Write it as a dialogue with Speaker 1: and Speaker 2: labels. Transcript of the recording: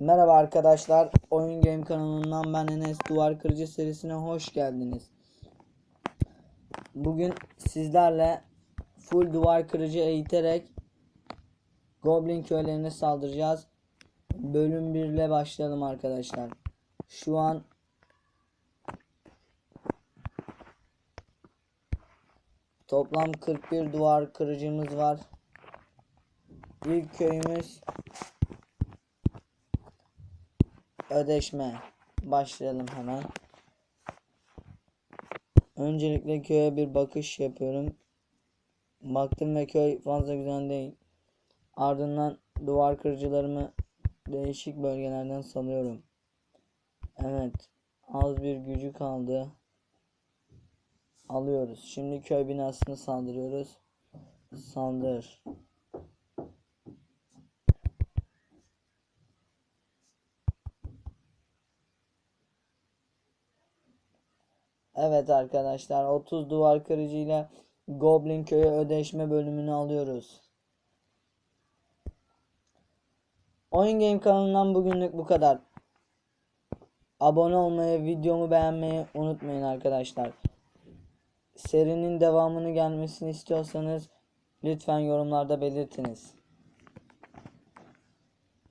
Speaker 1: Merhaba arkadaşlar. Oyun Game kanalından ben Enes Duvar Kırıcı serisine hoş geldiniz. Bugün sizlerle full duvar kırıcı eğiterek Goblin köylerine saldıracağız. Bölüm 1 ile başlayalım arkadaşlar. Şu an toplam 41 duvar kırıcımız var. İlk köyümüz ödeşme. Başlayalım hemen. Öncelikle köye bir bakış yapıyorum. Baktım ve köy fazla güzel değil. Ardından duvar kırıcılarımı değişik bölgelerden salıyorum. Evet. Az bir gücü kaldı. Alıyoruz. Şimdi köy binasını saldırıyoruz. Saldır. Evet arkadaşlar 30 duvar kırıcıyla Goblin köyü ödeşme bölümünü alıyoruz. Oyun Game kanalından bugünlük bu kadar. Abone olmayı, videomu beğenmeyi unutmayın arkadaşlar. Serinin devamını gelmesini istiyorsanız lütfen yorumlarda belirtiniz.